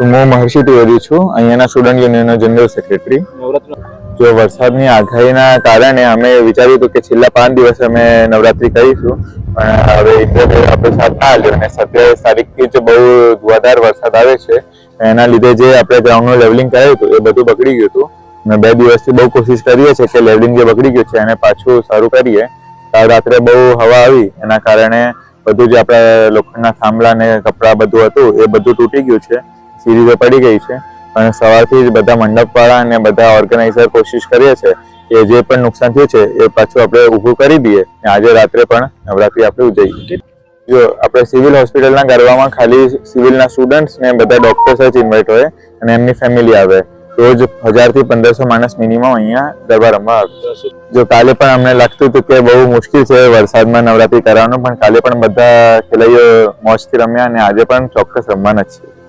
હું મહર્ષિ તિવારી છું. અહીંયાના સ્ટુડન્ટ યુનિયનનો જનરલ સેક્રેટરી જો વરસાદની આગાહીના કારણે અમે વિચાર્યું હતું કે છેલ્લા પાંચ દિવસ અમે નવરાત્રી કરીશું. પણ હવે ઇન્દ્રદેવ આપણે સાથ ના આવ્યો અને સત્યાવીસ તારીખથી જ બહુ ધુવાધાર વરસાદ આવે છે. એના લીધે જે આપણે ગ્રાઉન્ડનું લેવલિંગ કરાયું હતું, એ બધું બગડી ગયું હતું. અને બે દિવસથી બહુ કોશિશ કરીએ છીએ કે લેવલિંગ જે બગડી ગયું છે, એને પાછું સારું કરીએ. કાલ રાત્રે બહુ હવા આવી, એના કારણે બધું જે આપણે લોખંડના થાંભલા ને કપડાં બધું હતું, એ બધું તૂટી ગયું છે. સીરીઝો પડી ગઈ છે. અને સવારથી જ બધા મંડપવાળા અને બધા ઓર્ગેનાઇઝર કોશિશ કરીએ છે કે જે પણ નુકસાન થયું છે, એ પાછું આપણે ઊભું કરી દઈએ. અને આજે રાત્રે પણ નવરાત્રી આપણે ઉજવીએ જો આપણે સિવિલ હોસ્પિટલના ગરબામાં ખાલી સિવિલના સ્ટુડન્ટ્સ ને બધા ડોક્ટર્સ જ ઇન્વાઇટ હોય અને એમની ફેમિલી આવે રોજ હજારથી પંદરસો માણસ મિનિમમ અહીંયા ગરબા રમવા આવે. જો કાલે પણ અમને લાગતું હતું કે બહુ મુશ્કેલ છે વરસાદમાં નવરાત્રી કરવાનું, પણ કાલે પણ બધા ખેલાઈઓ મોજથી રમ્યા અને આજે પણ ચોક્કસ રમવાના જ છે